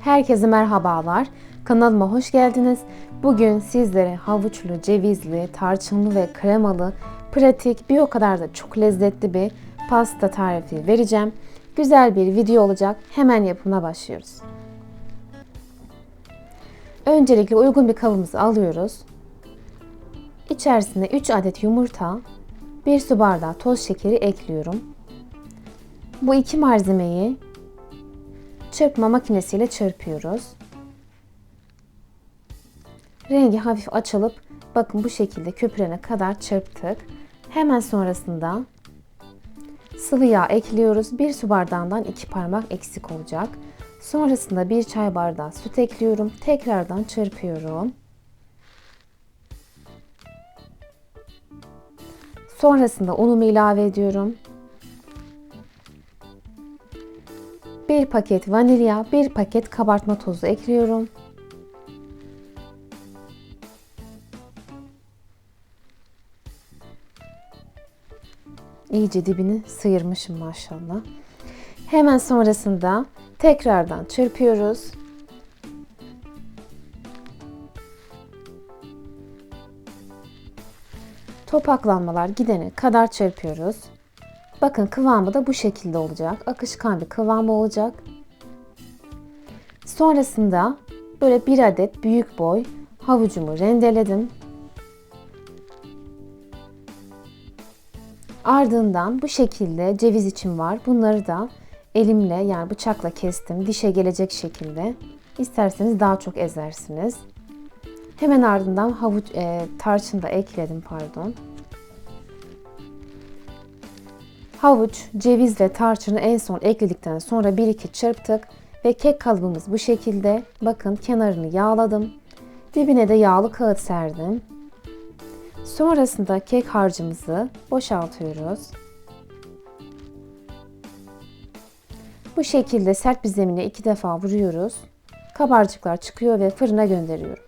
Herkese merhabalar. Kanalıma hoş geldiniz. Bugün sizlere havuçlu, cevizli, tarçınlı ve kremalı, pratik, bir o kadar da çok lezzetli bir pasta tarifi vereceğim. Güzel bir video olacak. Hemen yapımına başlıyoruz. Öncelikle uygun bir kabımızı alıyoruz. İçerisine 3 adet yumurta, 1 su bardağı toz şekeri ekliyorum. Bu iki malzemeyi çırpma makinesiyle çırpıyoruz. Rengi hafif açılıp bakın bu şekilde köpürene kadar çırptık. Hemen sonrasında sıvı yağ ekliyoruz. Bir su bardağından iki parmak eksik olacak. Sonrasında bir çay bardağı süt ekliyorum. Tekrardan çırpıyorum. Sonrasında unumu ilave ediyorum. Bir paket vanilya, bir paket kabartma tozu ekliyorum. İyice dibini sıyırmışım maşallah. Hemen sonrasında tekrardan çırpıyoruz. Topaklanmalar gidene kadar çırpıyoruz. Bakın kıvamı da bu şekilde olacak. Akışkan bir kıvamı olacak. Sonrasında böyle bir adet büyük boy havucumu rendeledim. Ardından bu şekilde ceviz için var. Bunları da elimle yani bıçakla kestim. Dişe gelecek şekilde. İsterseniz daha çok ezersiniz. Hemen ardından havuç e, tarçını da ekledim pardon. Havuç, ceviz ve tarçını en son ekledikten sonra 1-2 çırptık ve kek kalıbımız bu şekilde. Bakın kenarını yağladım. Dibine de yağlı kağıt serdim. Sonrasında kek harcımızı boşaltıyoruz. Bu şekilde sert bir zemine iki defa vuruyoruz. Kabarcıklar çıkıyor ve fırına gönderiyorum.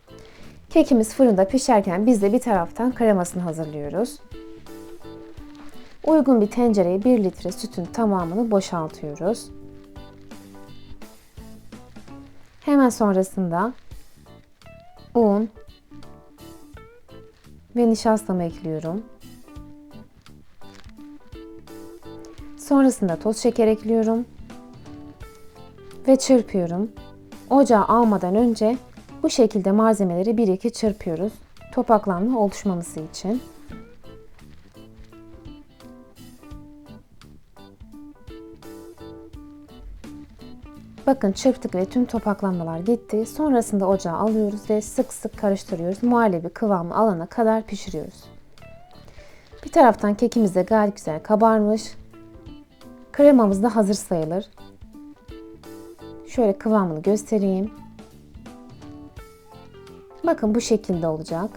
Kekimiz fırında pişerken biz de bir taraftan kremasını hazırlıyoruz. Uygun bir tencereye 1 litre sütün tamamını boşaltıyoruz. Hemen sonrasında un ve nişastamı ekliyorum. Sonrasında toz şeker ekliyorum ve çırpıyorum. Ocağa almadan önce bu şekilde malzemeleri 1-2 çırpıyoruz. Topaklanma oluşmaması için. Bakın çırptık ve tüm topaklanmalar gitti. Sonrasında ocağa alıyoruz ve sık sık karıştırıyoruz. Muhallebi kıvamı alana kadar pişiriyoruz. Bir taraftan kekimiz de gayet güzel kabarmış. Kremamız da hazır sayılır. Şöyle kıvamını göstereyim. Bakın bu şekilde olacak.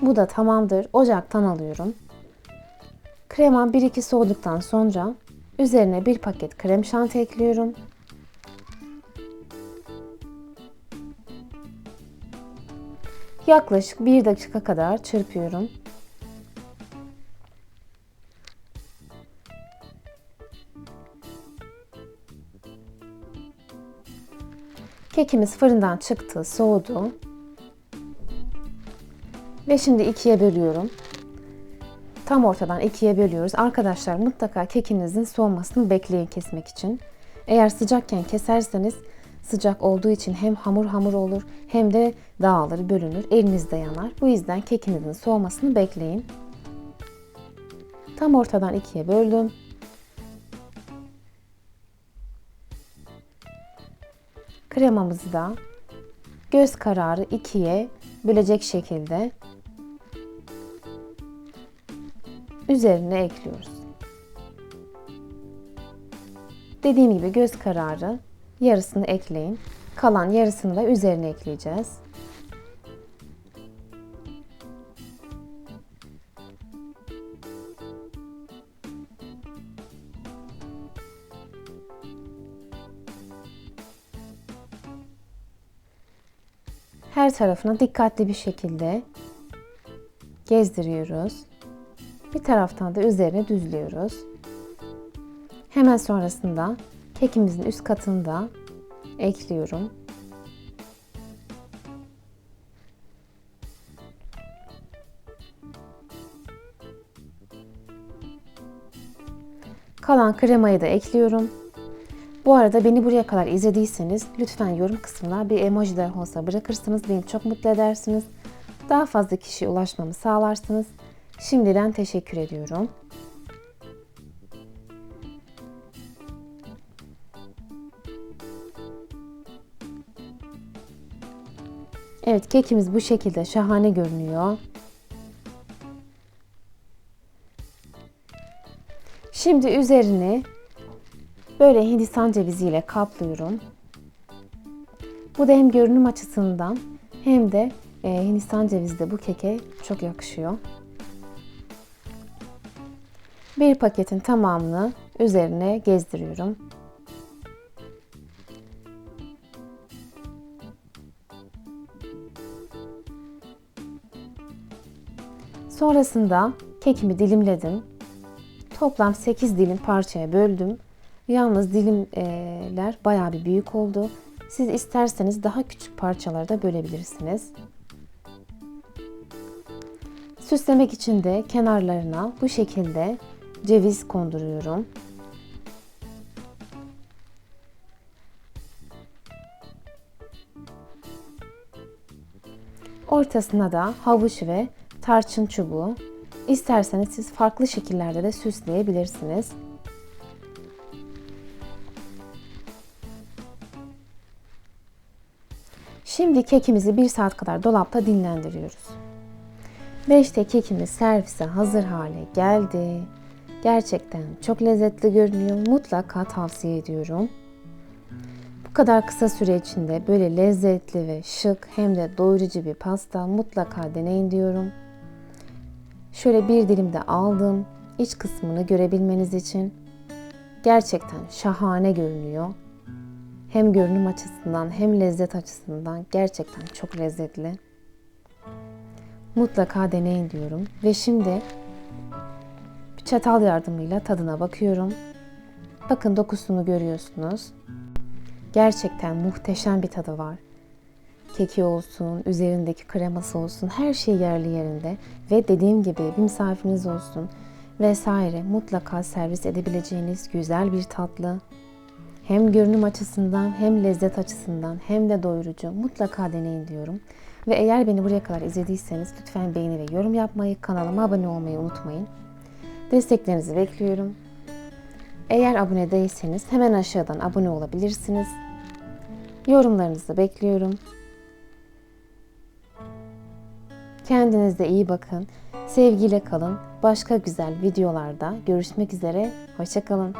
Bu da tamamdır. Ocaktan alıyorum. Kremam 1-2 soğuduktan sonra üzerine bir paket krem şanti ekliyorum. Yaklaşık 1 dakika kadar çırpıyorum. Kekimiz fırından çıktı, soğudu. Ve şimdi ikiye bölüyorum. Tam ortadan ikiye bölüyoruz. Arkadaşlar mutlaka kekinizin soğumasını bekleyin kesmek için. Eğer sıcakken keserseniz sıcak olduğu için hem hamur hamur olur hem de dağılır, bölünür, elinizde yanar. Bu yüzden kekinizin soğumasını bekleyin. Tam ortadan ikiye böldüm. Kremamızı da göz kararı ikiye bölecek şekilde üzerine ekliyoruz. Dediğim gibi göz kararı yarısını ekleyin. Kalan yarısını da üzerine ekleyeceğiz. Her tarafına dikkatli bir şekilde gezdiriyoruz. Bir taraftan da üzerine düzlüyoruz. Hemen sonrasında kekimizin üst katında ekliyorum. Kalan kremayı da ekliyorum. Bu arada beni buraya kadar izlediyseniz lütfen yorum kısmına bir emoji de olsa bırakırsanız beni çok mutlu edersiniz. Daha fazla kişiye ulaşmamı sağlarsınız. Şimdiden teşekkür ediyorum. Evet kekimiz bu şekilde şahane görünüyor. Şimdi üzerini böyle hindistan ceviziyle kaplıyorum. Bu da hem görünüm açısından hem de e, hindistan cevizi de bu keke çok yakışıyor. Bir paketin tamamını üzerine gezdiriyorum. Sonrasında kekimi dilimledim. Toplam 8 dilim parçaya böldüm. Yalnız dilimler bayağı bir büyük oldu. Siz isterseniz daha küçük parçalara da bölebilirsiniz. Süslemek için de kenarlarına bu şekilde ceviz konduruyorum. Ortasına da havuç ve tarçın çubuğu. İsterseniz siz farklı şekillerde de süsleyebilirsiniz. Şimdi kekimizi 1 saat kadar dolapta dinlendiriyoruz. Ve işte kekimiz servise hazır hale geldi. Gerçekten çok lezzetli görünüyor. Mutlaka tavsiye ediyorum. Bu kadar kısa süre içinde böyle lezzetli ve şık hem de doyurucu bir pasta mutlaka deneyin diyorum. Şöyle bir dilim de aldım. İç kısmını görebilmeniz için. Gerçekten şahane görünüyor. Hem görünüm açısından hem lezzet açısından gerçekten çok lezzetli. Mutlaka deneyin diyorum. Ve şimdi çatal yardımıyla tadına bakıyorum. Bakın dokusunu görüyorsunuz. Gerçekten muhteşem bir tadı var. Keki olsun, üzerindeki kreması olsun her şey yerli yerinde. Ve dediğim gibi bir misafiriniz olsun vesaire mutlaka servis edebileceğiniz güzel bir tatlı. Hem görünüm açısından hem lezzet açısından hem de doyurucu mutlaka deneyin diyorum. Ve eğer beni buraya kadar izlediyseniz lütfen beğeni ve yorum yapmayı, kanalıma abone olmayı unutmayın. Desteklerinizi bekliyorum. Eğer abone değilseniz hemen aşağıdan abone olabilirsiniz. Yorumlarınızı bekliyorum. Kendinize iyi bakın. Sevgiyle kalın. Başka güzel videolarda görüşmek üzere. Hoşçakalın.